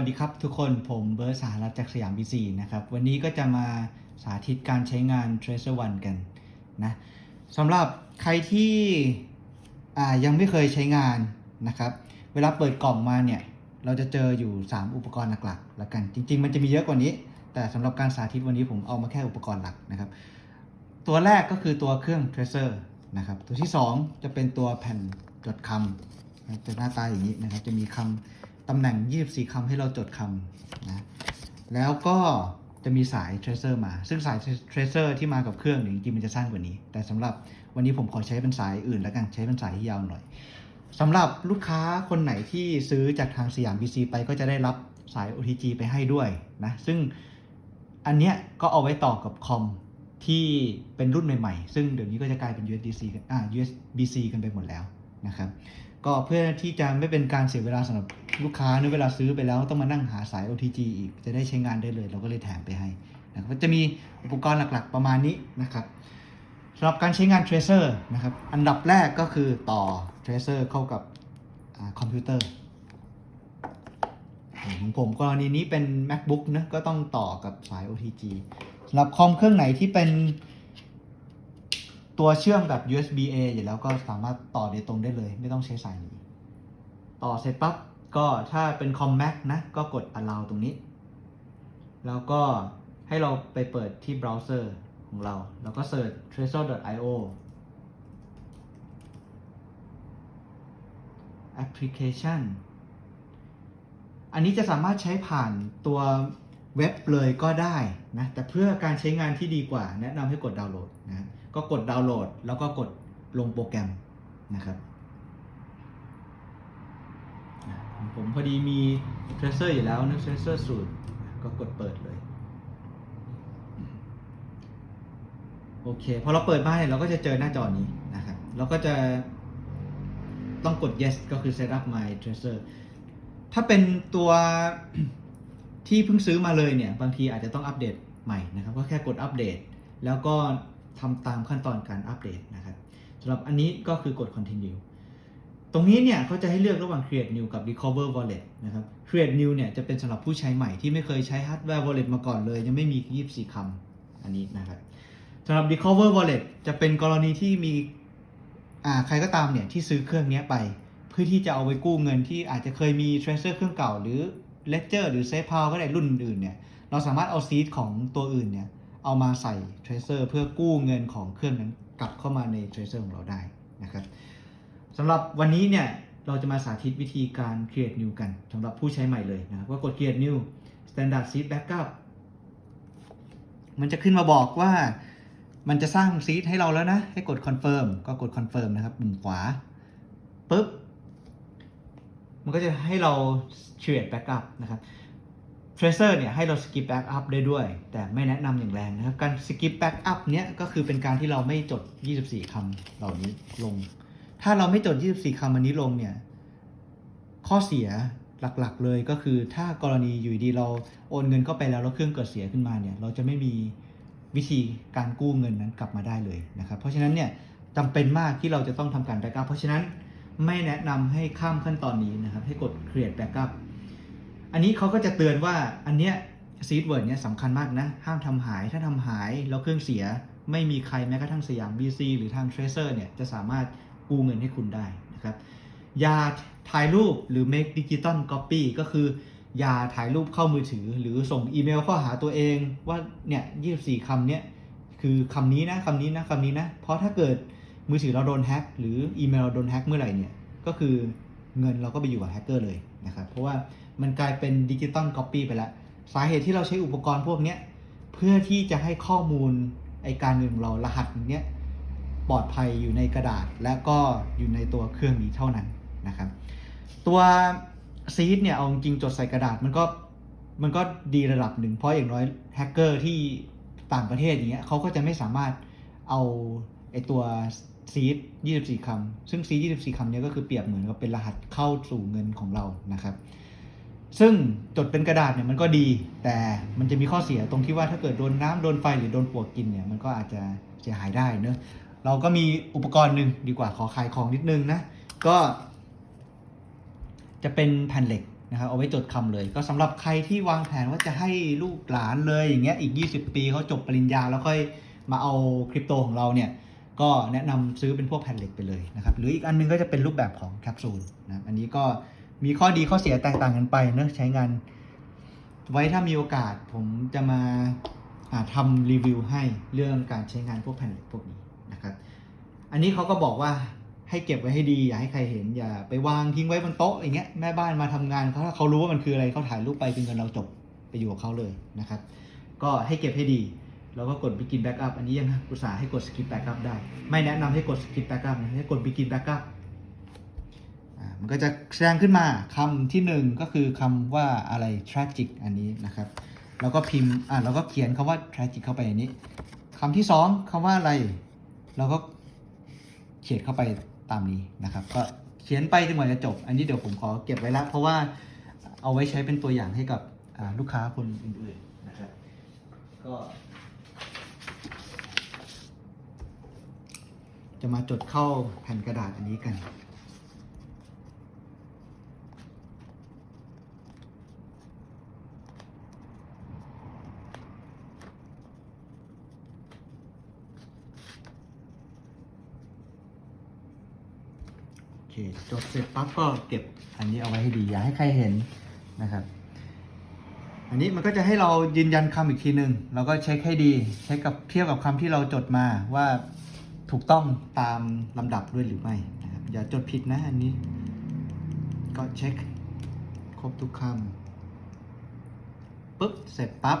สวัสดีครับทุกคนผมเบิร์สหรัฐจากสยามบีซีนะครับ วันนี้ก็จะมาสาธิตการใช้งาน Tracer One กันนะสำหรับใครที่อ่ายังไม่เคยใช้งานนะครับ เวลาเปิดกล่องมาเนี่ย เราจะเจออยู่ 3 อุปกรณ์หลักๆแล้วกัน จริง ๆ มันจะมีเยอะกว่านี้ แต่สำหรับการสาธิตวันนี้ผมเอามาแค่อุปกรณ์หลักนะครับ ตัวแรกก็คือตัวเครื่อง Tracer นะครับตัวที่ 2 จะเป็นตัวแผ่นจดคำจะหน้าตาอย่างนี้นะครับจะมีคำ ตำแหน่ง 24 คำให้เราจดคำนะ แล้วก็จะมีสาย tracer มา ซึ่งสาย tracer ที่มากับเครื่องจริงๆมันจะสั้นกว่านี้ แต่สำหรับวันนี้ผมขอใช้เป็นสายอื่นแล้วกัน ใช้เป็นสายที่ยาวหน่อยสำหรับลูกค้าคนไหนที่ซื้อจากทางสยาม BC ไปก็จะได้รับสาย OTG ไปให้ด้วยนะ ซึ่งอันเนี้ยก็เอาไว้ต่อกับคอมที่เป็นรุ่นใหม่ๆ ซึ่งเดี๋ยวนี้ก็จะกลายเป็น USB-C กันอ่า USB-C กันไปหมดแล้วนะครับ ก็เพื่อที่จะไม่เป็นการเสียเวลาสำหรับ ลูกค้าเนอะเวลาซื้อไปแล้วต้องมานั่งหาสาย OTG อีกจะได้ใช้งานได้เลย เราก็เลยแถมไปให้นะครับจะมีอุปกรณ์หลักๆประมาณนี้นะครับสำหรับการใช้งาน Tracer นะครับอันดับแรกก็คือต่อ Tracer เข้ากับอคอมพิวเตอร์ของผมกรณีนี้เป็น MacBook นะก็ต้องต่อกับสาย OTG สำหรับคอมเครื่องไหนที่เป็นตัวเชื่อมแบบ USB A อยู่แล้วก็สามารถต่อโดยตรงได้เลย ไม่ต้องใช้สายนี้ ต่อเสร็จปั๊บ ก็ถ้าเป็นคอม Mac นะ ก็กด allow ตรงนี้ แล้วก็ให้เราไปเปิดที่เบราว์เซอร์ของเรา แล้วก็เสิร์ช tracer.io application อันนี้จะสามารถใช้ผ่านตัวเว็บเลยก็ได้นะ แต่เพื่อการใช้งานที่ดีกว่า แนะนำให้กดดาวน์โหลดนะ ก็กดดาวน์โหลด แล้วก็กดลงโปรแกรมนะครับ ผมพอดีมี Tracer อยู่แล้วนะ Tracer สูตรก็กดเปิดเลย โอเค พอเราเปิดมาเนี่ยเราก็จะเจอหน้าจอนี้นะครับ เราก็จะต้องกด yes ก็คือ set up my tracer ถ้าเป็นตัวที่เพิ่งซื้อมาเลยเนี่ย บางทีอาจจะต้องอัปเดตใหม่นะครับ ก็แค่กดอัปเดต แล้วก็ทำตามขั้นตอนการอัปเดตนะครับสำหรับอันนี้ก็คือกด continue ตรงนี้เนี่ยเขาจะให้เลือกระหว่าง create new กับ recover wallet นะครับ create new เนี่ยจะเป็นสำหรับผู้ใช้ใหม่ที่ไม่เคยใช้ hardware wallet มาก่อนเลย ยังไม่มี 24 คำอันนี้นะครับสำหรับ recover wallet จะเป็นกรณีที่มีอ่าใครก็ตามเนี่ยที่ซื้อเครื่องนี้ไป เพื่อที่จะเอาไปกู้เงินที่อาจจะเคยมี tracer เครื่องเก่าหรือ ledger หรือ safe p o w ก็ได้รุ่นอื่นเนี่ยเราสามารถเอาซีดของตัวอื่นเนี่ยเอามาใส่ tracer เพื่อกู้เงินของเครื่องนั้นกลับเข้ามาใน tracer ของเราได้นะครับ สำหรับวันนี้เนี่ยเราจะมาสาธิตวิธีการ create new กันสำหรับผู้ใช้ใหม่เลยนะครับก็กด create new standard seed backup มันจะขึ้นมาบอกว่ามันจะสร้างซีดให้เราแล้วนะ ให้กด confirm ก็กด confirm นะครับปุ่มขวาปุ๊บ มันก็จะให้เรา create backup นะครับ Tracer เนี่ยให้เรา skip backup ได้ด้วย แต่ไม่แนะนำอย่างแรงนะครับ การ skip backup เนี้ยก็คือเป็นการที่เราไม่จด 24คำเหล่านี้ลง ถ้าเราไม่จด 24 คำอันนี้ลงเนี่ย ข้อเสียหลักๆ เลยก็คือถ้ากรณีอยู่ดีเราโอนเงินเข้าไปแล้วแล้วเครื่องเกิดเสียขึ้นมาเนี่ย เราจะไม่มีวิธีการกู้เงินนั้นกลับมาได้เลยนะครับ เพราะฉะนั้นเนี่ยจำเป็นมากที่เราจะต้องทำการ backup เพราะฉะนั้นไม่แนะนำให้ข้ามขั้นตอนนี้นะครับ ให้กด create backup อันนี้เขาก็จะเตือนว่าอันเนี้ยซีดเวิร์ดเนี้ยสำคัญมากนะ ห้ามทำหายถ้าทำหายแล้วเครื่องเสีย ไม่มีใครแม้กระทั่งสยาม BC หรือทาง Tracer เนี่ยจะสามารถ กู้เงินให้คุณได้นะครับอย่าถ่ายรูปหรือ make digital copy ก็คือ อย่าถ่ายรูปเข้ามือถือ หรือส่งอีเมลเข้าหาตัวเองว่าเนี่ย24คำเนี้ยคือคำนี้นะคำนี้นะคำนี้นะ เพราะถ้าเกิดมือถือเราโดนแฮ็กหรืออีเมลเราโดนแฮ็กเมื่อไหร่เนี่ยก็คือเงินเราก็ไปอยู่กับแฮกเกอร์เลยนะครับ เพราะว่ามันกลายเป็นดิจิตอลก๊อปปี้ไปแล้ว สาเหตุที่เราใช้อุปกรณ์พวกนี้เพื่อที่จะให้ข้อมูลไอการเงินของเรารหัสเนี้ย ปลอดภัยอยู่ในกระดาษ และก็อยู่ในตัวเครื่องนี้เท่านั้นนะครับ ตัวซีดเนี่ยเอาจริงจดใส่กระดาษมันก็มันก็ดีระดับหนึ่งเพราะอย่างน้อยแฮกเกอร์ที่ต่างประเทศอย่างเงี้ยเขาก็จะไม่สามารถเอาไอตัวซีด24 คำ ซึ่งซีด24 คำเนี้ยก็คือเปรียบเหมือนกับเป็นรหัสเข้าสู่เงินของเรานะครับ ซึ่งจดเป็นกระดาษเนี่ยมันก็ดี แต่มันจะมีข้อเสียตรงที่ว่าถ้าเกิดโดนน้ำโดนไฟหรือโดนปลวกกินเนี่ยมันก็อาจจะเสียหายได้เนอะ เราก็มีอุปกรณ์หนึ่งดีกว่าขอขายของนิดนึงนะ ก็ จะเป็นแผ่นเหล็กนะครับเอาไว้จดคำเลย ก็สำหรับใครที่วางแผนว่าจะให้ลูกหลานเลยอย่างเงี้ยอีก 20 ปีเขาจบปริญญาแล้วค่อยมาเอาคริปโตของเราเนี่ยก็แนะนำซื้อเป็นพวกแผ่นเหล็กไปเลยนะครับหรืออีกอันนึงก็จะเป็นรูปแบบของแคปซูลนะอันนี้ก็มีข้อดีข้อเสียแตกต่างกันไปเนะใช้งาน ไว้ถ้ามีโอกาสผมจะมาาทำรีวิวให้เรื่องการใช้งานพวกแผ่นเหล็กพวกนี้ นะครับ อันนี้เขาก็บอกว่าให้เก็บไว้ให้ดี อย่าให้ใครเห็นอย่าไปวางทิ้งไว้บนโต๊ะอย่างเงี้ยแม่บ้านมาทำงานเขาถ้าเขารู้ว่ามันคืออะไรเขาถ่ายรูปไปเป็นเงินเราจบไปอยู่กับเขาเลยนะครับ ก็ให้เก็บให้ดีแล้วก็กด begin backup อันนี้ยังอุตส่าห์ให้กด skip backup ได้ ไม่แนะนำให้กด skip backup นะให้กด begin backup อ่ามันก็จะแสดงขึ้นมาคำที่หนึ่งก็คือคำว่าอะไร tragic อันนี้นะครับแล้วก็พิมพ์อ่าเราก็เขียนคำว่า tragic เข้าไปอันนี้คำที่สองคำว่าอะไร เราก็เขียนเข้าไปตามนี้นะครับ ก็เขียนไปจนกว่าจะจบ อันนี้เดี๋ยวผมขอเก็บไว้ละเพราะว่าเอาไว้ใช้เป็นตัวอย่างให้กับลูกค้าคนอื่นๆนะครับก็จะมาจดเข้าแผ่นกระดาษอันนี้กัน จดเสร็จปั๊บก็เก็บอันนี้เอาไว้ให้ดีอย่าให้ใครเห็นนะครับ อันนี้มันก็จะให้เรายืนยันคำอีกทีหนึ่งเราก็เช็คให้ดีเช็คกับเทียบกับคำที่เราจดมาว่าถูกต้องตามลำดับด้วยหรือไม่นะครับอย่าจดผิดนะอันนี้ ก็เช็คครบทุกคำปุ๊บเสร็จปั๊บ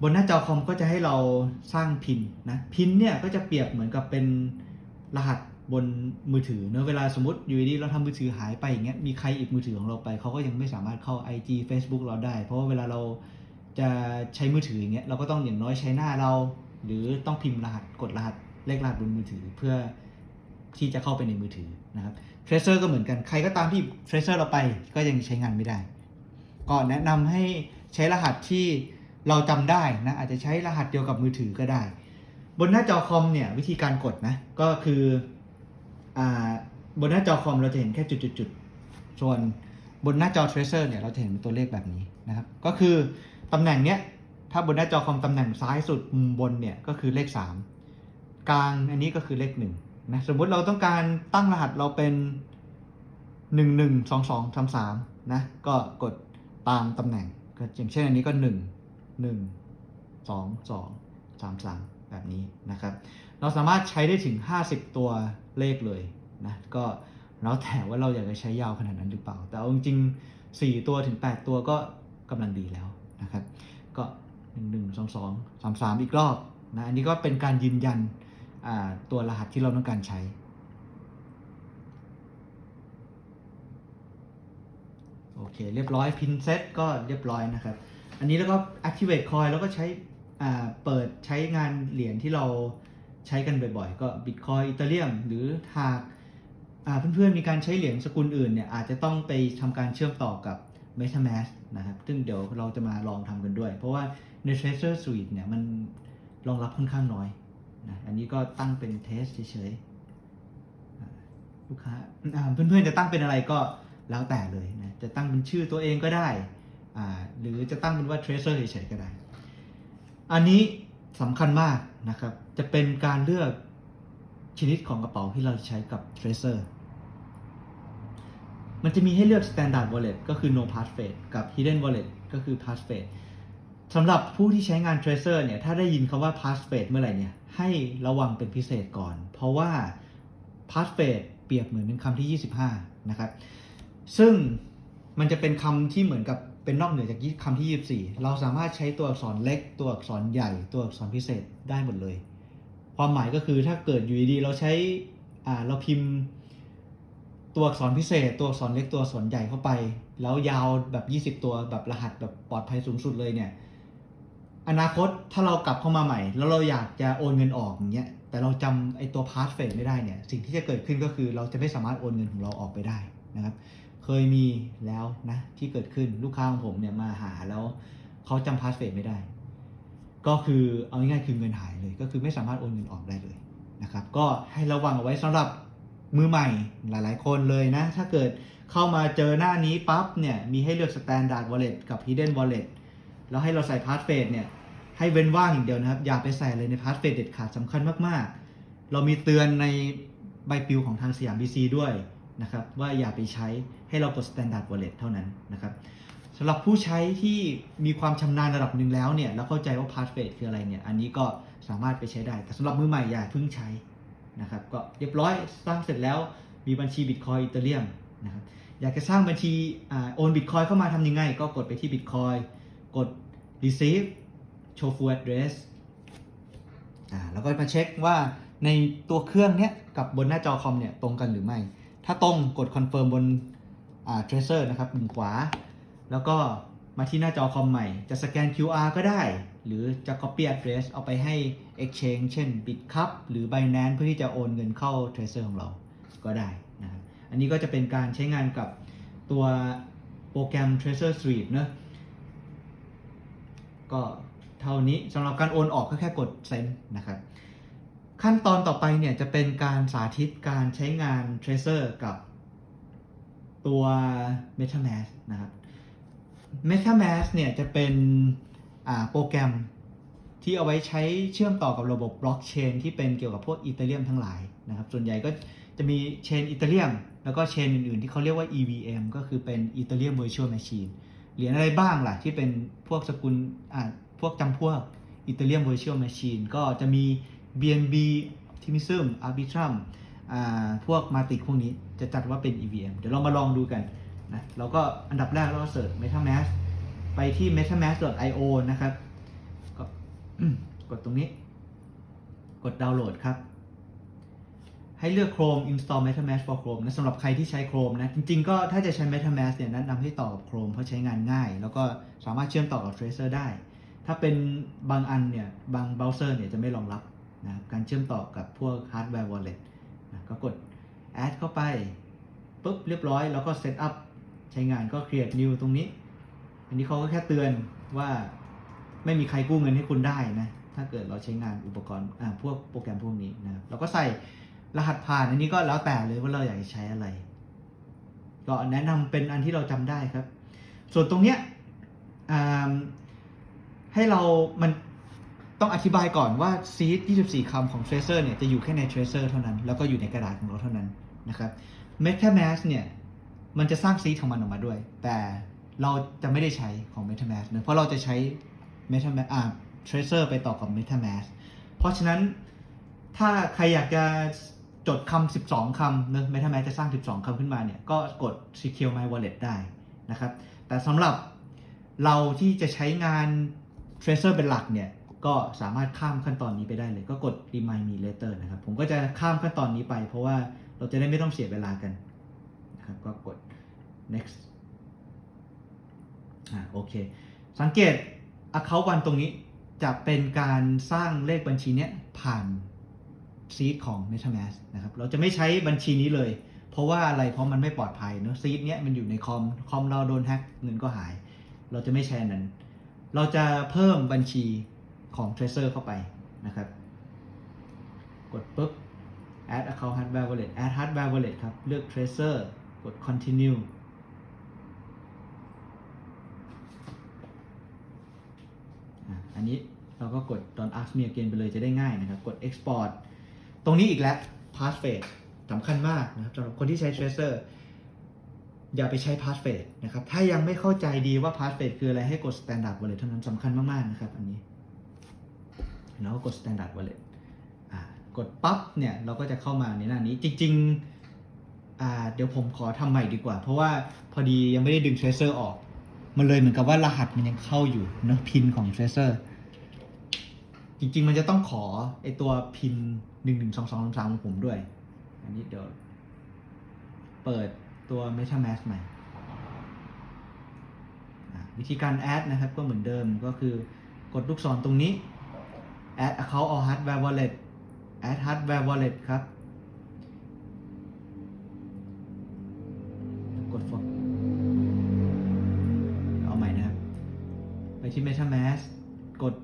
บนหน้าจอคอมก็จะให้เราสร้างพินนะพินเนี่ยก็จะเปรียบเหมือนกับเป็นรหัส บนมือถือเนอะเวลาสมมติอยู่ดีเราทำมือถือหายไปอย่างเงี้ยมีใครอีกมือถือของเราไปเขาก็ยังไม่สามารถเข้า IG Facebook เราได้ เพราะว่าเวลาเราจะใช้มือถืออย่างเงี้ยเราก็ต้องอย่างน้อยใช้หน้าเรา หรือต้องพิมพ์รหัสกดรหัสเลขรหัสบนมือถือเพื่อที่จะเข้าไปในมือถือนะครับ Tracer ก็เหมือนกันใครก็ตามที่ Tracer เราไปก็ยังใช้งานไม่ได้ก็แนะนำให้ใช้รหัสที่เราจำได้นะอาจจะใช้รหัสเดียวกับมือถือก็ได้ บนหน้าจอคอมเนี่ยวิธีการกดนะก็คือ บนหน้าจอคอมเราจะเห็นแค่จุดๆๆส่วนบนหน้าจอ Tracer เนี่ยเราจะเห็นเป็นตัวเลขแบบนี้นะครับ ก็คือตำแหน่งเนี้ยถ้าบนหน้าจอคอมตำแหน่งซ้ายสุดมุมบนเนี่ยก็คือเลข 3 กลางอันนี้ก็คือเลข1นะสมมุติเราต้องการตั้งรหัสเราเป็น 1 1 2 2 3 3นะก็กดตามตำแหน่งก็อย่างเช่นอันนี้ก็ 1 1 2 2 3 3 แบบนี้นะครับ เราสามารถใช้ได้ถึง 50 ตัว เลขเลยนะก็แล้วแต่ว่าเราอยากจะใช้ยาวขนาดนั้นหรือเปล่า แต่เอาจริงๆ4ตัวถึง 8 ตัวก็กำลังดีแล้วนะครับ ก็ 1 1 2 2 3 3 อีกรอบนะอันนี้ก็เป็นการยืนยันตัวรหัสที่เราต้องการใช้ โอเค เรียบร้อยพินเซ็ตก็เรียบร้อยนะครับ อันนี้แล้วก็ activate coin แล้วก็ใช้เปิดใช้งานเหรียญที่เรา ใช้กันบ่อยๆ ก็ Bitcoin Ethereum หรือหากอ่าเพื่อนๆมีการใช้เหรียญสกุลอื่นเนี่ยอาจจะต้องไปทำการเชื่อมต่อกับ MetaMask นะครับ ซึ่งเดี๋ยวเราจะมาลองทำกันด้วย เพราะว่าใน Tracer Suite เนี่ยมันรองรับค่อนข้างน้อยนะอันนี้ก็ตั้งเป็นเทสเฉยๆลูกค้าเพื่อนๆจะตั้งเป็นอะไรก็แล้วแต่เลยนะจะตั้งเป็นชื่อตัวเองก็ได้ หรือจะตั้งเป็นว่า tracer เฉยๆก็ได้ อันนี้สำคัญมาก นะครับ จะเป็นการเลือกชนิดของกระเป๋าที่เราใช้กับ tracer มันจะมีให้เลือก standard wallet ก็คือ no passphrase กับ hidden wallet ก็คือ passphrase สำหรับผู้ที่ใช้งาน tracer เนี่ย ถ้าได้ยินคำว่า passphrase เมื่อไหร่เนี่ย ให้ระวังเป็นพิเศษก่อน เพราะว่า passphrase เปรียบเหมือนเป็นคำที่ 25 นะครับ ซึ่งมันจะเป็นคำที่เหมือนกับ เป็นนอกเหนือจากคำที่ 24 เราสามารถใช้ตัวอักษรเล็ก ตัวอักษรใหญ่ ตัวอักษรพิเศษได้หมดเลย ความหมายก็คือถ้าเกิดอยู่ดีเราใช้อ่าเราพิมพ์ ตัวอักษรพิเศษ ตัวอักษรเล็กตัวอักษรใหญ่เข้าไป แล้วยาวแบบ 20 ตัวแบบรหัสแบบปลอดภัยสูงสุดเลยเนี่ยอนาคตถ้าเรากลับเข้ามาใหม่ แล้วเราอยากจะโอนเงินออกอย่างเงี้ยแต่เราจำไอตัวพาสเฟรไม่ได้เนี่ยสิ่งที่จะเกิดขึ้นก็คือเราจะไม่สามารถโอนเงินของเราออกไปได้นะครับ เคยมีแล้วนะที่เกิดขึ้นลูกค้าของผมเนี่ยมาหาแล้วเขาจำพาสเฟรไม่ได้ ก็คือเอาง่ายๆคือเงินหายเลยก็คือไม่สามารถโอนเงินออกได้เลยนะครับก็ให้ระวังเอาไว้สำหรับมือใหม่หลายๆ คนเลยนะ ถ้าเกิดเข้ามาเจอหน้านี้ปั๊บเนี่ยมีให้เลือก Standard Wallet กับ Hidden Wallet แล้วให้เราใส่ p a s s p h r a s เนี่ยให้เว้นว่างอย่างเดียวนะครับ อย่าไปใส่เลยใน p a s s p h r a s เด็ดขาดสำคัญมากๆ เรามีเตือนในใบปลิวของทางสยาม BC ด้วย นะครับว่าอย่าไปใช้ให้เรากด Standard Wallet เท่านั้นนะครับสำหรับผู้ใช้ที่มีความชำนาญระดับหนึ่งแล้วเนี่ยแล้วเข้าใจว่า Passphrase คืออะไรเนี่ยอันนี้ก็สามารถไปใช้ได้ แต่สำหรับมือใหม่อย่าเพิ่งใช้นะครับก็เรียบร้อยสร้างเสร็จแล้วมีบัญชี Bitcoin Ethereum นะครับอยากจะสร้างบัญชีโอน Bitcoin เข้ามาทำยังไง ก็กดไปที่ Bitcoin กด receive show full address อ่าแล้วก็มาเช็คว่าในตัวเครื่องเนี้ยกับบนหน้าจอคอมเนี่ยตรงกันหรือไม่ ถ้าตรงกด confirm บนอ่า tracer นะครับปุ่มขวา แล้วก็มาที่หน้าจอคอมใหม่จะสแกน QR ก็ได้ หรือจะ copy address เอาไปให้ exchange เช่น Bitcup หรือ Binance เพื่อที่จะโอนเงินเข้า tracer ของเราก็ได้นะครับอันนี้ก็จะเป็นการใช้งานกับตัวโปรแกรม Tracer Street เนอะก็เท่านี้สำหรับการโอนออกก็แค่กด send นะครับ ขั้นตอนต่อไปเนี่ยจะเป็นการสาธิตการใช้งาน Tracer กับตัว MetaMask นะครับ MetaMask เนี่ยจะเป็นโปรแกรมที่เอาไว้ใช้เชื่อมต่อกับระบบบล็อกเชนที่เป็นเกี่ยวกับพวกอีเทเรียมทั้งหลายนะครับ ส่วนใหญ่ก็จะมีเชนอีเทเรียมแล้วก็เชนอื่นๆ ที่เขาเรียกว่า EVM ก็คือเป็น Ethereum Virtual Machine เหรียญอะไรบ้างล่ะที่เป็นพวกสกุลอ่าพวกจำพวก Ethereum Virtual Machine ก็จะมี BNB Optimism Arbitrum พวกมาติกพวกนี้จะจัดว่าเป็น EVM เดี๋ยวเรามาลองดูกันนะเราก็อันดับแรกเราก็เสิร์ช MetaMask ไปที่ metamask.io นะครับ ก็กดตรงนี้ กดดาวน์โหลดครับ ให้เลือก Chrome install MetaMask for Chrome นะสำหรับใครที่ใช้ Chrome นะ จริงๆ ก็ถ้าจะใช้ MetaMask เนี่ยแนะนำให้ต่อกับ Chrome เพราะใช้งานง่าย แล้วก็สามารถเชื่อมต่อกับ Tracer ได้ ถ้าเป็นบางอันเนี่ย บางเบราว์เซอร์เนี่ยจะไม่รองรับ นะครับการเชื่อมต่อกับพวก hardware wallet นะก็กด add เข้าไปปุ๊บเรียบร้อย แล้วก็ set up ใช้งานก็ create new ตรงนี้ อันนี้เขาก็แค่เตือนว่าไม่มีใครกู้เงินให้คุณได้นะ ถ้าเกิดเราใช้งานอุปกรณ์อ่าพวกโปรแกรมพวกนี้นะครับเราก็ใส่รหัสผ่านอันนี้ก็แล้วแต่เลยว่าเราอยากจะใช้อะไร ก็แนะนำเป็นอันที่เราจำได้ครับ ส่วนตรงเนี้ยให้เรามัน ต้องอธิบายก่อนว่าซีด24 คำของ Tracer เนี่ยจะอยู่แค่ใน Tracer เท่านั้น แล้วก็อยู่ในกระดาษของเราเท่านั้นนะครับ MetaMask เนี่ยมันจะสร้างซีดของมันออกมาด้วย แต่เราจะไม่ได้ใช้ของ MetaMask เนอะเพราะเราจะใช้ MetaMask อ่า Tracer ไปต่อกับ MetaMask เพราะฉะนั้นถ้าใครอยากจะจดคำ 12 คำเนอะ MetaMask จะสร้าง 12 คำขึ้นมาเนี่ยก็กด Secure My Wallet ได้นะครับ แต่สำหรับเราที่จะใช้งาน Tracer เป็นหลักเนี่ย ก็สามารถข้ามขั้นตอนนี้ไปได้เลย ก็กด Remind Me Later นะครับ ผมก็จะข้ามขั้นตอนนี้ไป เพราะว่าเราจะได้ไม่ต้องเสียเวลากันนะครับก็กด next อ่าโอเค สังเกต Account วันตรงนี้จะเป็นการสร้างเลขบัญชีเนี้ยผ่านซีดของ MetaMask นะครับ เราจะไม่ใช้บัญชีนี้เลย เพราะว่าอะไร เพราะมันไม่ปลอดภัยเนอะซีดเนี้ยมันอยู่ในคอม คอมเราโดนแฮ็กเงินก็หาย เราจะไม่ใช้อันนั้น เราจะเพิ่มบัญชี ของ Tracer เข้าไปนะครับ กดปุ๊บ add account hardware wallet add hardware wallet ครับ เลือก Tracer กด continue อันนี้เราก็กด don't ask me again ไปเลยจะได้ง่ายนะครับ กด export ตรงนี้อีกแล้ว passphrase สำคัญมากนะครับสำหรับคนที่ใช้ Tracer อย่าไปใช้ passphrase นะครับ ถ้ายังไม่เข้าใจดีว่า passphrase คืออะไรให้กด standard wallet เท่านั้นสำคัญมาก ๆ นะครับ อันนี้ แล้วก็กด standard wallet อ่ากดปั๊บเนี่ยเราก็จะเข้ามาในหน้านี้จริงๆอ่าเดี๋ยวผมขอทำใหม่ดีกว่า เพราะว่าพอดียังไม่ได้ดึง tracer ออก มันเลยเหมือนกับว่ารหัสมันยังเข้าอยู่เนะพินของ tracer จริงๆ มันจะต้องขอไอตัวพินหนึ่งหนึ่งสองสองสามของผมด้วย อันนี้เดี๋ยว เปิดตัว MetaMask ใหม่ วิธีการ add นะครับก็เหมือนเดิมก็คือกดลูกศรตรงนี้ add account or hardware wallet add hardware wallet ครับ กด for เอาใหม่นะครับ ไปที่ MetaMask กด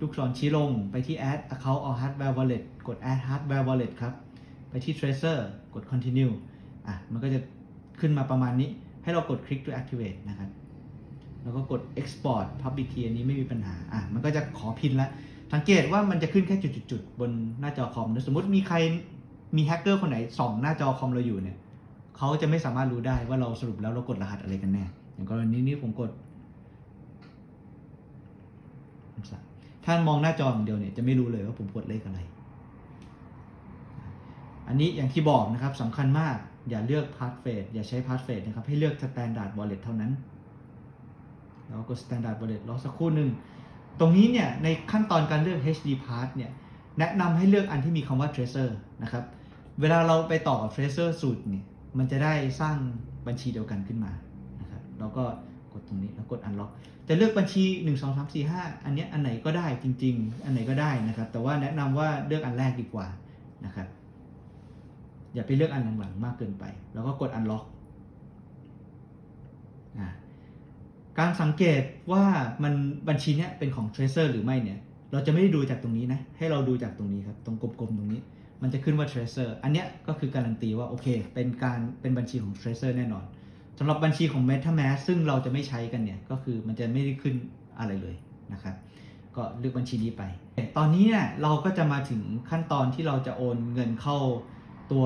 ลูกศรชี้ลงไปที่ add account or hardware wallet กด add hardware wallet ครับ ไปที่ tracer กด continue อะ มันก็จะขึ้นมาประมาณนี้ ให้เรากดคลิก to activate นะครับ แล้วก็กด export public key อันนี้ไม่มีปัญหา อะ มันก็จะขอพินแล้ว สังเกตว่ามันจะขึ้นแค่จุดๆบนหน้าจอคอมนะสมมติมีใครมีแฮกเกอร์คนไหนส่องหน้าจอคอมเราอยู่เนี่ยเขาจะไม่สามารถรู้ได้ว่าเราสรุปแล้วเรากดรหัสอะไรกันแน่อย่างกรณีนี้ผมกดถ้านมองหน้าจออย่างเดียวเนี่ยจะไม่รู้เลยว่าผมกดเลขอะไร อันนี้อย่างที่บอกนะครับสำคัญมากอย่าเลือกพาสเฟสอย่าใช้พาสเฟสนะครับ ให้เลือก Standard Wallet เท่านั้น แล้วกด Standard Wallet รอสักครู่หนึ่ง ตรงนี้เนี่ยในขั้นตอนการเลือก HD Pass เนี่ยแนะนำให้เลือกอันที่มีคำว่า Tracer นะครับ เวลาเราไปต่อกับ Tracer สูตรเนี่ยมันจะได้สร้างบัญชีเดียวกันขึ้นมานะครับแล้วก็กดตรงนี้แล้วกด Unlock จะเลือกบัญชี 1 2 3 4 5 อันเนี้ยอันไหนก็ได้จริง ๆ อันไหนก็ได้นะครับ แต่ว่าแนะนำว่าเลือกอันแรกดีกว่านะครับอย่าไปเลือกอันหลังๆมากเกินไป แล้วก็กด unlock อ่า การสังเกตว่ามันบัญชีเนี้ยเป็นของ tracer หรือไม่เนี่ย เราจะไม่ได้ดูจากตรงนี้นะ ให้เราดูจากตรงนี้ครับ ตรงกลมๆตรงนี้ มันจะขึ้นว่า tracer อันเนี้ยก็คือการันตีว่าโอเค เป็นการเป็นบัญชีของ tracer แน่นอนสำหรับบัญชีของ MetaMask ซึ่งเราจะไม่ใช้กันเนี่ย ก็คือมันจะไม่ได้ขึ้นอะไรเลยนะครับ ก็เลือกบัญชีนี้ไป ตอนนี้เนี่ยเราก็จะมาถึงขั้นตอนที่เราจะโอนเงินเข้าตัว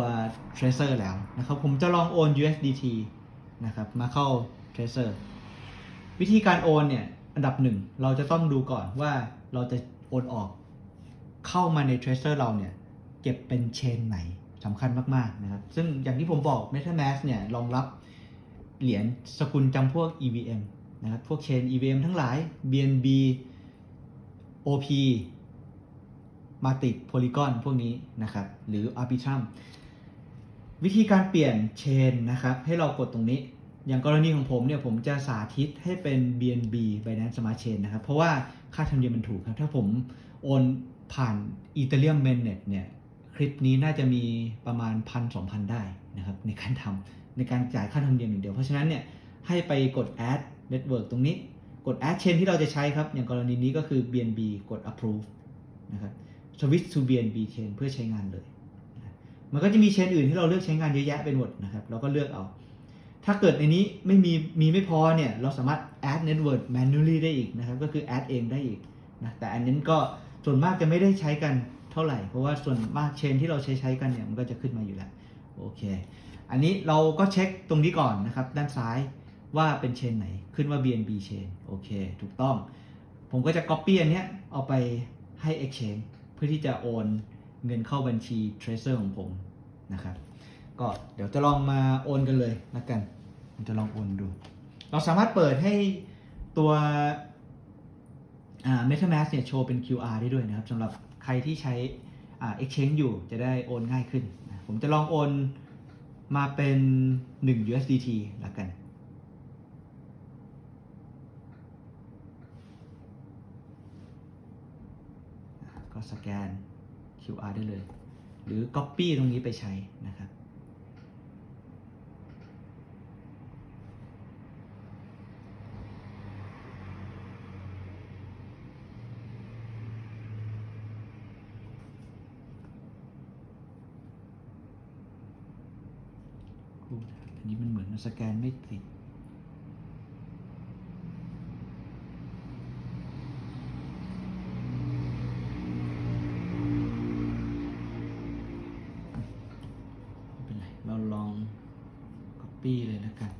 Tracer แล้วนะครับ ผมจะลองโอน USDT นะครับ มาเข้า Tracer วิธีการโอนเนี่ยอันดับหนึ่งเราจะต้องดูก่อนว่าเราจะโอนออกเข้ามาใน Tracer เราเนี่ยเก็บเป็นเชนไหนสำคัญมากๆนะครับ ซึ่งอย่างที่ผมบอก MetaMask เนี่ยรองรับเหรียญสกุลจำพวก EVM นะครับพวกเชน EVM ทั้งหลาย BNB OP มาติดโพลีกอนพวกนี้นะครับหรือ Arbitrum วิธีการเปลี่ยนเชนนะครับให้เรากดตรงนี้ อย่างกรณีของผมเนี่ยผมจะสาธิตให้เป็น BNB Binance Smart Chain นะครับ เพราะว่าค่าธรรมเนียมมันถูกครับ ถ้าผมโอนผ่าน Ethereum Mainnet เนี่ยคลิปนี้น่าจะมีประมาณพันสองพันได้นะครับในการทำในการจ่ายค่าธรรมเนียมอย่างเดียว เพราะฉะนั้นเนี่ยให้ไปกด add network ตรงนี้กด add chain ที่เราจะใช้ครับ อย่างกรณีนี้ก็คือ BNB กด approve นะครับ switch to BNB chain เพื่อใช้งานเลย มันก็จะมีเชนอื่นที่เราเลือกใช้งานเยอะแยะไปหมดนะครับ เราก็เลือกเอา ถ้าเกิดในนี้ไม่มีมีไม่พอเนี่ย เราสามารถ add network manually ได้อีกนะครับ ก็คือ add เองได้อีกนะ แต่อันนี้ก็ส่วนมากจะไม่ได้ใช้กันเท่าไหร่ เพราะว่าส่วนมากเชนที่เราใช้ใช้กันเนี่ย มันก็จะขึ้นมาอยู่แล้ว โอเค อันนี้เราก็เช็คตรงนี้ก่อนนะครับ ด้านซ้ายว่าเป็นเชนไหน ขึ้นว่า BNB chain โอเค ถูกต้อง ผมก็จะ copy อันเนี้ยเอาไปให้ exchange เพื่อที่จะโอนเงินเข้าบัญชี tracer ของผมนะครับ ก็เดี๋ยวจะลองมาโอนกันเลยละกัน ผมจะลองโอนดู เราสามารถเปิดให้ตัวอ่า MetaMask เนี่ยโชว์เป็น QR ได้ด้วยนะครับสำหรับใครที่ใช้ exchange อยู่จะได้โอนง่ายขึ้น ผมจะลองโอนมาเป็น 1 USDT ละกัน ก็สแกน QR ได้เลย หรือ Copy ตรงนี้ไปใช้นะครับ อั นี้มันเหมือนสแกนไม่ติด ไม่เป็นไร เราลอง Copy เลยแล้วกัน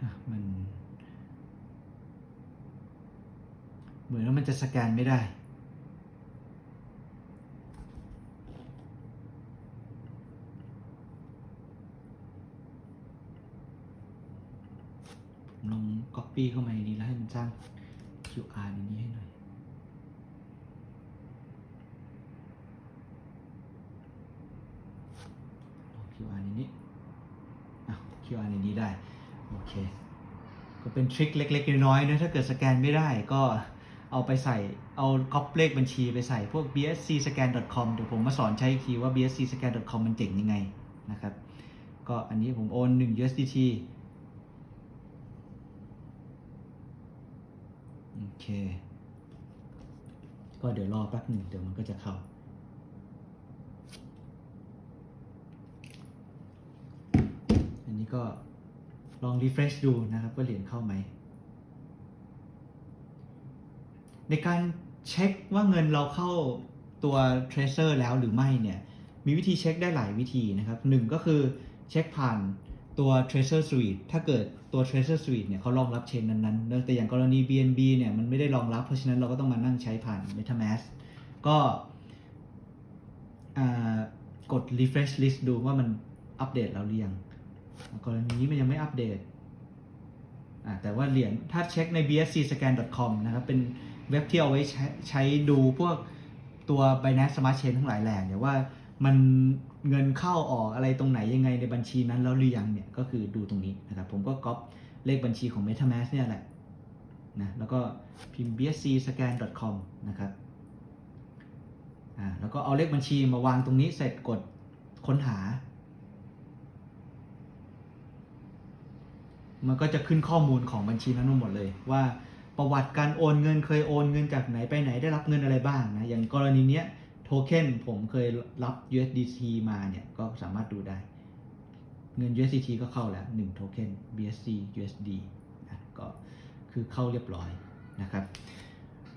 อะมัน รือนว่ามันจะสแกนไม่ได้ผมลอง copy เข้ามาในนี้แล้วให้มันสร้าง QR ในนี้ให้หน่อย QR ในนี้อะ QR ในนี้ได้ โอเคก็เป็นทริคเล็ก ๆ น้อยๆนะถ้าเกิดสแกนไม่ได้ก็ เอาไปใส่เอาก๊อปเลขบัญชีไปใส่พวก bscscan.com เดี๋ยวผมมาสอนใช้อีกทีว่า bscscan.com มันเจ๋งยังไงนะครับ ก็อันนี้ผมโอน 1 USDT โอเค ก็เดี๋ยวรอแป๊บหนึ่งเดี๋ยวมันก็จะเข้า อันนี้ก็ลอง refresh ดูนะครับว่าเหรียญเข้าไหม ในการเช็คว่าเงินเราเข้าตัว Tracer แล้วหรือไม่เนี่ยมีวิธีเช็คได้หลายวิธีนะครับหนึ่งก็คือเช็คผ่านตัว Tracer Suite ถ้าเกิดตัว Tracer Suite เนี่ยเขารองรับเชนนั้นๆ แต่อย่างกรณี BNB เนี่ยมันไม่ได้รองรับ เพราะฉะนั้นเราก็ต้องมานั่งใช้ผ่าน MetaMask ก็กด refresh list ดูว่ามันอัปเดตแล้วหรือยัง กรณีนี้มันยังไม่อัปเดตแต่ว่าเหรียญถ้าเช็คใน bscscan.com นะครับเป็น เว็บที่เอาไว้ใช้ใช้ดูพวกตัว Binance Smart Chain ทั้งหลายแหล่เนี่ยว่ามันเงินเข้าออกอะไรตรงไหนยังไงในบัญชีนั้นแล้วหรือยังเนี่ยก็คือดูตรงนี้นะครับผมก็ก๊อปเลขบัญชีของ MetaMask เนี่ยแหละนะแล้วก็พิมพ์ bscscan.com นะครับอ่าแล้วก็เอาเลขบัญชีมาวางตรงนี้เสร็จกดค้นหา มันก็จะขึ้นข้อมูลของบัญชีนั้นหมดเลยว่า ประวัติการโอนเงินเคยโอนเงินจากไหนไปไหนได้รับเงินอะไรบ้างนะ อย่างกรณีเนี้ยโทเค็นผมเคยรับ USDT มาเนี่ยก็สามารถดูได้ เงิน USDT ก็เข้าแล้ว1โทเค็น BSC USD นะก็คือเข้าเรียบร้อยนะครับ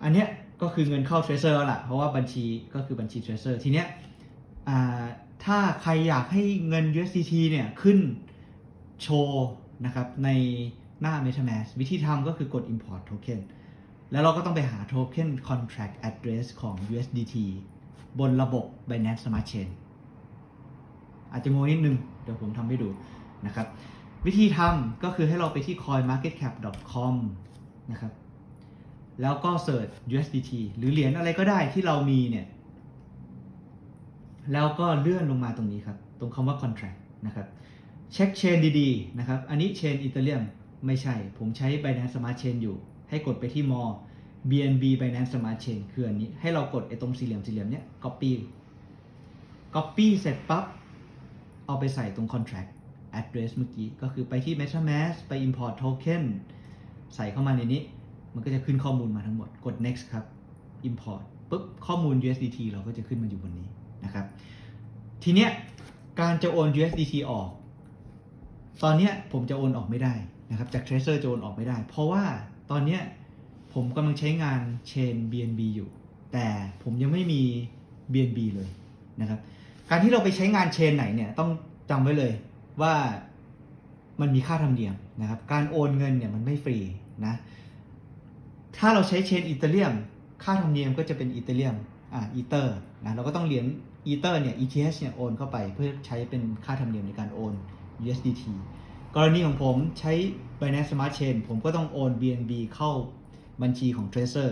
อันเนี้ยก็คือเงินเข้า Tracer แล้วล่ะ เพราะว่าบัญชีก็คือบัญชี Tracer ทีเนี้ยถ้าใครอยากให้เงิน USDT เนี่ยขึ้นโชว์นะครับใน หน้า MetaMask วิธีทำก็คือกด import token แล้วเราก็ต้องไปหา token contract address ของ USDT บนระบบ Binance Smart Chain อาจจะงงนิดนึง เดี๋ยวผมทำให้ดูนะครับ วิธีทำก็คือให้เราไปที่ coinmarketcap.com นะครับ แล้วก็เสิร์ช USDT หรือเหรียญอะไรก็ได้ที่เรามีเนี่ย แล้วก็เลื่อนลงมาตรงนี้ครับ ตรงคำว่า contract นะครับ เช็คเชนดีๆนะครับ อันนี้เชนอีเทเรียม ไม่ใช่ ผมใช้ Binance Smart Chain อยู่ ให้กดไปที่ more BNB Binance Smart Chain คืออันนี้ ให้เรากดไอ้ตรงสี่เหลี่ยมสี่เหลี่ยมเนี้ย copy copy เสร็จปั๊บ เอาไปใส่ตรง contract address เมื่อกี้ ก็คือไปที่ MetaMask ไป import token ใส่เข้ามาในนี้ มันก็จะขึ้นข้อมูลมาทั้งหมด กด next ครับ import ปุ๊บ ข้อมูล USDT เราก็จะขึ้นมาอยู่บนนี้นะครับ ทีเนี้ย การจะโอน USDT ออก ตอนนี้ผมจะโอนออกไม่ได้นะครับจาก Tracer จะโอนออกไม่ได้ เพราะว่าตอนนี้ผมกำลังใช้งานเชน BNB อยู่ แต่ผมยังไม่มี BNB เลยนะครับการที่เราไปใช้งานเชนไหนเนี่ยต้องจำไว้เลยว่ามันมีค่าธรรมเนียมนะครับ การโอนเงินเนี่ยมันไม่ฟรีนะ ถ้าเราใช้เชนอีเทเรียม ค่าธรรมเนียมก็จะเป็นอีเทเรียม อ่า อีเตอร์นะ เราก็ต้องเหรียญอีเตอร์เนี่ย ETH เนี่ยโอนเข้าไปเพื่อใช้เป็นค่าธรรมเนียมในการโอน USDT กรณีของผมใช้ Binance Smart Chain ผมก็ต้องโอน BNB เข้าบัญชีของ Tracer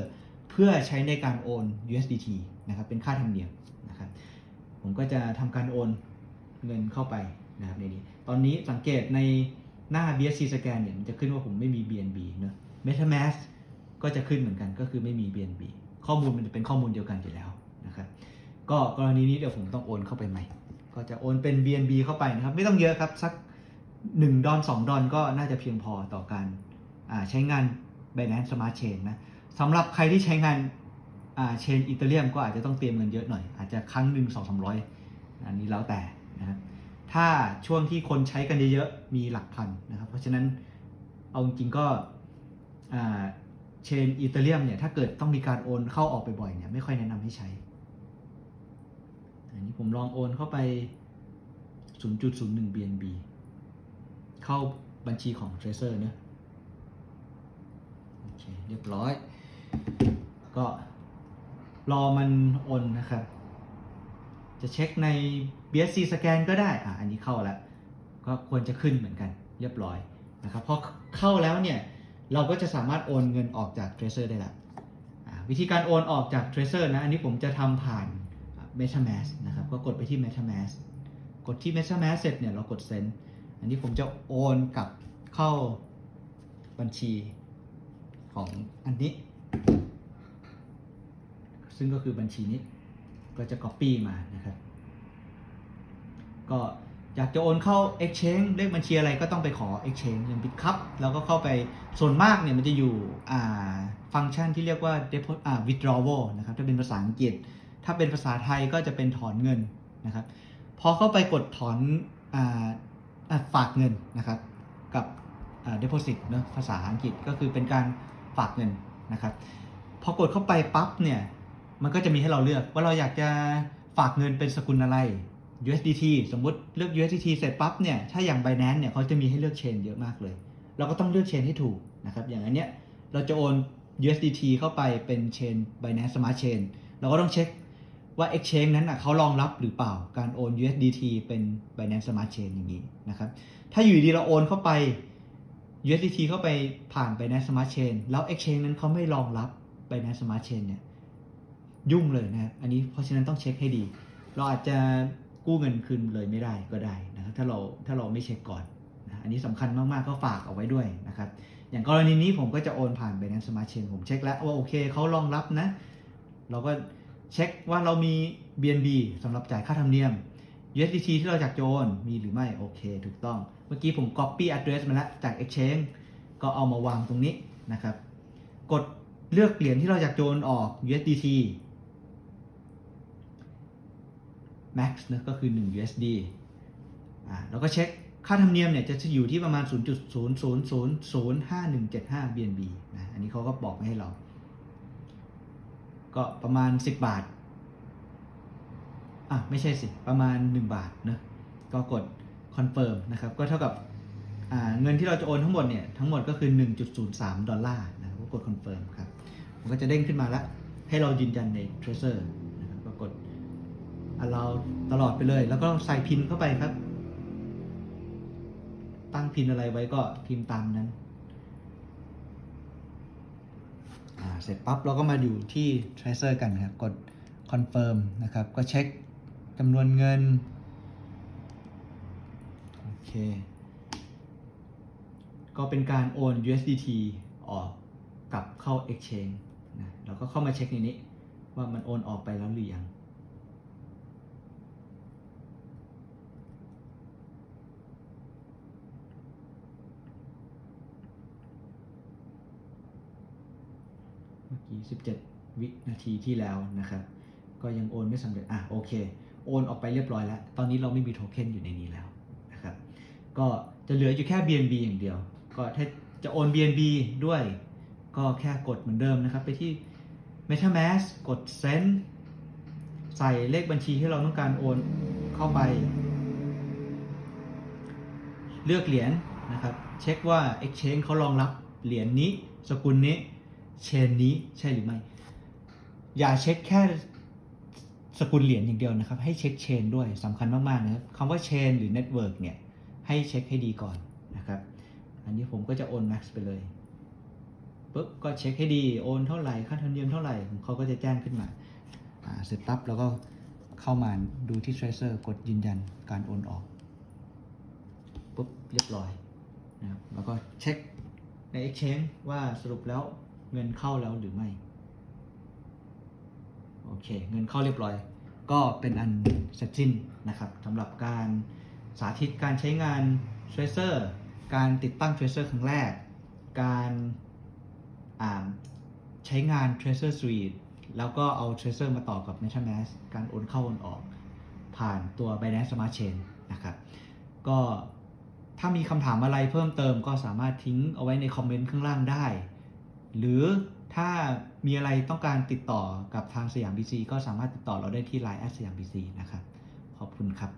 เพื่อใช้ในการโอน USDT นะครับเป็นค่าธรรมเนียมนะครับผมก็จะทำการโอนเงินเข้าไปนะครับในนี้ตอนนี้สังเกตในหน้า BSC scan เนี่ยมันจะขึ้นว่าผมไม่มี BNB เนอะ MetaMask ก็จะขึ้นเหมือนกันก็คือไม่มี BNB ข้อมูลมันจะเป็นข้อมูลเดียวกันอยู่แล้วนะครับก็กรณีนี้เดี๋ยวผมต้องโอนเข้าไปใหม่ ก็จะโอนเป็น BNB เข้าไปนะครับ ไม่ต้องเยอะครับ สัก 1 ดอล2ดอลก็น่าจะเพียงพอต่อการใช้งาน Binance Smart Chain นะสำหรับใครที่ใช้งานเชนอีเทเรียมก็อาจจะต้องเตรียมเงินเยอะหน่อย อาจจะครั้งหนึ่งสองสามร้อยอันนี้แล้วแต่นะครับถ้าช่วงที่คนใช้กันเยอะๆมีหลักพันนะครับ เพราะฉะนั้นเอาจริงก็เชนอีเทเรียมเนี่ยถ้าเกิดต้องมีการโอนเข้าออกบ่อยๆเนี่ยไม่ค่อยแนะนำให้ใช้ อันนี้ผมลองโอนเข้าไป 0.01 BNB เข้าบัญชีของ Tracer เนี่ยโอเคเรียบร้อย ก็รอมันโอนนะครับ จะเช็คใน BSC scan ก็ได้ อะ อันนี้เข้าแล้ว ก็ควรจะขึ้นเหมือนกัน เรียบร้อยนะครับพอเข้าแล้วเนี่ย เราก็จะสามารถโอนเงินออกจาก Tracer ได้ละอ่าวิธีการโอนออกจาก Tracer นะ อันนี้ผมจะทำผ่าน MetaMask นะครับก็กดไปที่ MetaMask กดที่ MetaMask เสร็จเนี่ยเรากด Send อันนี้ผมจะโอนกลับเข้าบัญชีของอันนี้ ซึ่งก็คือบัญชีนี้ก็จะ Copy มานะครับ ก็อยากจะโอนเข้า Exchange เลขบัญชีอะไรก็ต้องไปขอ Exchange อย่าง Bitcup เราก็เข้าไปส่วนมากเนี่ยมันจะอยู่อ่าฟังก์ชันที่เรียกว่า deposit อ่า withdrawal นะครับถ้าเป็นภาษาอังกฤษ ถ้าเป็นภาษาไทยก็จะเป็นถอนเงินนะครับพอเข้าไปกดถอนออฝากเงินนะครับ กับ deposit เนอะภาษาอังกฤษก็คือเป็นการฝากเงินนะครับ พอกดเข้าไปปั๊บเนี่ย มันก็จะมีให้เราเลือกว่าเราอยากจะฝากเงินเป็นสกุลอะไร USDT สมมติเลือก USDT เสร็จปั๊บเนี่ยถ้าอย่าง Binance เนี่ยเขาจะมีให้เลือกเชนเยอะมากเลย เราก็ต้องเลือกเชนให้ถูกนะครับอย่างอันเนี้ยเราจะโอน USDT เข้าไปเป็นเชน Binance Smart Chain เราก็ต้องเช็ค ว่า Exchange นั้นอะเขารองรับหรือเปล่าการโอน USDT เป็น Binance Smart Chain อย่างนี้นะครับ ถ้าอยู่ดีเราโอนเข้าไป USDT เข้าไปผ่าน Binance Smart Chain แล้ว Exchange นั้นเขาไม่รองรับ Binance Smart Chain เนี่ยยุ่งเลยนะครับ อันนี้เพราะฉะนั้นต้องเช็คให้ดี เราอาจจะกู้เงินคืนเลยไม่ได้ก็ได้นะครับ ถ้าเราถ้าเราไม่เช็คก่อนนะอันนี้สำคัญมากๆก็ฝากเอาไว้ด้วยนะครับ อย่างกรณีนี้ผมก็จะโอนผ่าน Binance Smart Chain ผมเช็คแล้วว่าโอเคเขารองรับนะ เราก็ เช็คว่าเรามี BNB สำหรับจ่ายค่าธรรมเนียม USDT ที่เราอยากโอนมีหรือไม่โอเค ถูกต้อง เมื่อกี้ผม copy address มาแล้วจาก Exchange ก็เอามาวางตรงนี้นะครับ กดเลือกเหรียญที่เราอยากจะโอนออก USDT max นะก็คือ 1 USD อ่าแล้วก็เช็คค่าธรรมเนียมเนี่ยจะอยู่ที่ประมาณ 0.0005175 BNB นะ อันนี้เขาก็บอกมาให้เรา ก็ประมาณ 10 บาท อะ ไม่ใช่สิ ประมาณ 1 บาทเนะก็กด confirm นะครับ ก็เท่ากับอ่าเงินที่เราจะโอนทั้งหมดเนี่ย ทั้งหมดก็คือ 1.03 ดอลลาร์นะครับก็กด confirm ครับ มันก็จะเด้งขึ้นมาแล้ว ให้เรายืนยันใน Tracer นะครับก็กด allow ตลอดไปเลย แล้วก็ใส่พินเข้าไปครับ ตั้งพินอะไรไว้ก็พิมพ์ตามนั้น อ่า เสร็จปั๊บเราก็มาอยู่ที่ Tracer กันครับกด confirm นะครับ ก็เช็คจำนวนเงิน โอเค ก็เป็นการโอน USDT ออกกลับเข้า Exchange นะเราก็เข้ามาเช็คในนี้ ว่ามันโอนออกไปแล้วหรือยัง เมื่อ กี้17 วินาทีที่แล้วนะครับ ก็ยังโอนไม่สำเร็จ อะโอเค โอนออกไปเรียบร้อยแล้ว ตอนนี้เราไม่มีโทเค็นอยู่ในนี้แล้วนะครับ ก็จะเหลืออยู่แค่ BNB อย่างเดียว ก็ถ้าจะโอน BNB ด้วย ก็แค่กดเหมือนเดิมนะครับ ไปที่ MetaMask กด Send ใส่เลขบัญชีที่เราต้องการโอนเข้าไป เลือกเหรียญนะครับ เช็คว่า Exchange เขารองรับเหรียญนี้สกุลนี้ เชนนี้ใช่หรือไม่ อย่าเช็คแค่สกุลเหรียญอย่างเดียวนะครับ ให้เช็คเชนด้วยสำคัญมากๆนะครับคำว่าเชนหรือเน็ตเวิร์กเนี่ยให้เช็คให้ดีก่อนนะครับ อันนี้ผมก็จะโอน max ไปเลยปุ๊บก็เช็คให้ดีโอนเท่าไหร่ค่าธรรมเนียมเท่าไหร่เขาก็จะแจ้งขึ้นมาอ่าเสร็จปั๊บแล้วก็เข้ามาดูที่ Tracer กดยืนยันการโอนออกปุ๊บเรียบร้อยนะครับแล้วก็เช็คใน Exchange ว่าสรุปแล้ว เงินเข้าแล้วหรือไม่โอเค เงินเข้าเรียบร้อย ก็เป็นอันเสร็จสิ้นนะครับสำหรับการสาธิตการใช้งาน Tracer การติดตั้ง Tracer ครั้งแรก การใช้งาน Tracer Suite แล้วก็เอา Tracer มาต่อกับ MetaMask การโอนเข้าโอนออก ผ่านตัว Binance Smart Chain นะครับ ก็ถ้ามีคำถามอะไรเพิ่มเติมก็สามารถทิ้งเอาไว้ในคอมเมนต์ข้างล่างได้ หรือถ้ามีอะไรต้องการติดต่อกับทางสยามบีซีก็สามารถติดต่อเราได้ที่ Line แอดสยามบีซีนะครับ ขอบคุณครับ